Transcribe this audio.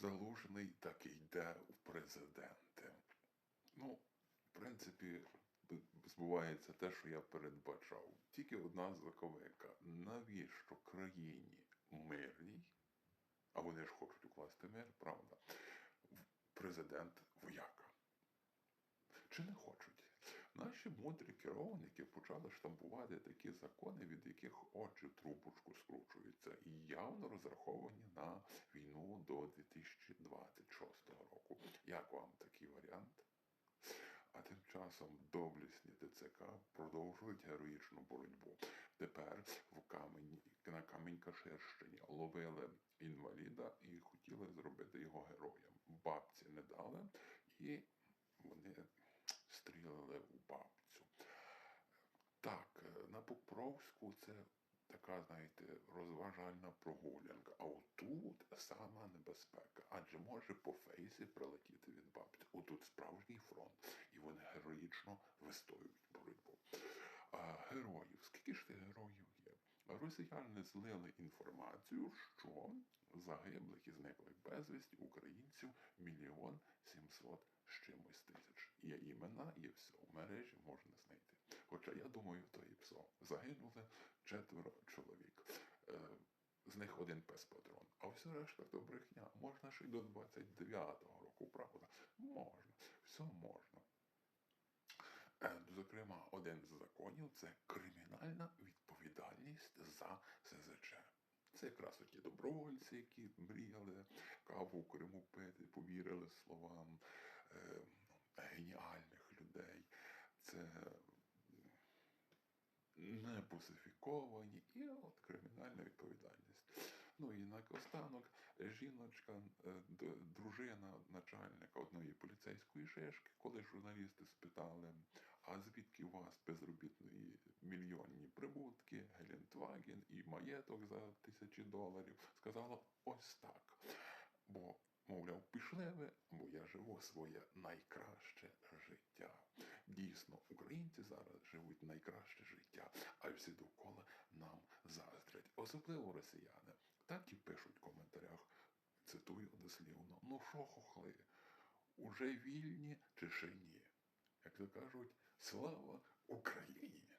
Залужний так і йде в президенти. Ну, в принципі, збувається те, що я передбачав. Тільки одна заковика. Навіщо країні мирній, а вони ж хочуть укласти мир, правда? Президент вояка. Чи не хочуть? Наші мудрі керівники почали штампувати такі закони, від яких очі трубочку скручуються, і явно розраховані на часом доблесні ТЦК продовжують героїчну боротьбу. Тепер в камені на Камінь-Каширщині ловили інваліда і хотіли зробити його героєм. Бабці не дали, і вони стрілили в бабцю. Так, на Покровську це така, знаєте, розважальна прогулянка. А отут сама небезпека. Адже може по фейсі прилетіти від бабці. Отут справжній фронт, вистоюють боротьбу. А героїв, скільки ж тих героїв є? Росіяни злили інформацію, що загиблих і зниклих безвісті українців мільйон сімсот з чимось тисяч. Є імена, є все. В мережі можна знайти. Хоча я думаю, то і псо. Загинули четверо чоловік. Е, з них один пес патрон. А все решта то брехня. Можна ще й до 29-го року, правда? Можна. Все можна. Один з законів це кримінальна відповідальність за СЗЧ. Це якраз ті добровольці, які мріяли каву в Криму пити, повірили словам е, геніальних людей. Це не пусифіковані і от кримінальна відповідальність. Ну і наостанок жіночка, е, дружина начальника одної поліцейської шешки, коли журналісти спитали, а звідки у вас безробітної мільйонні прибутки, Гелендваген і маєток за тисячі доларів, сказала ось так. Бо Мовляв, пішли ви, бо я живу своє найкраще життя. Дійсно, українці зараз живуть найкраще життя, а всі довкола нам заздрять. Особливо росіяни. Так і пишуть в коментарях. Цитую дослівно: ну що, хохли, уже вільні чи ще ні? Кажуть, слава Україні!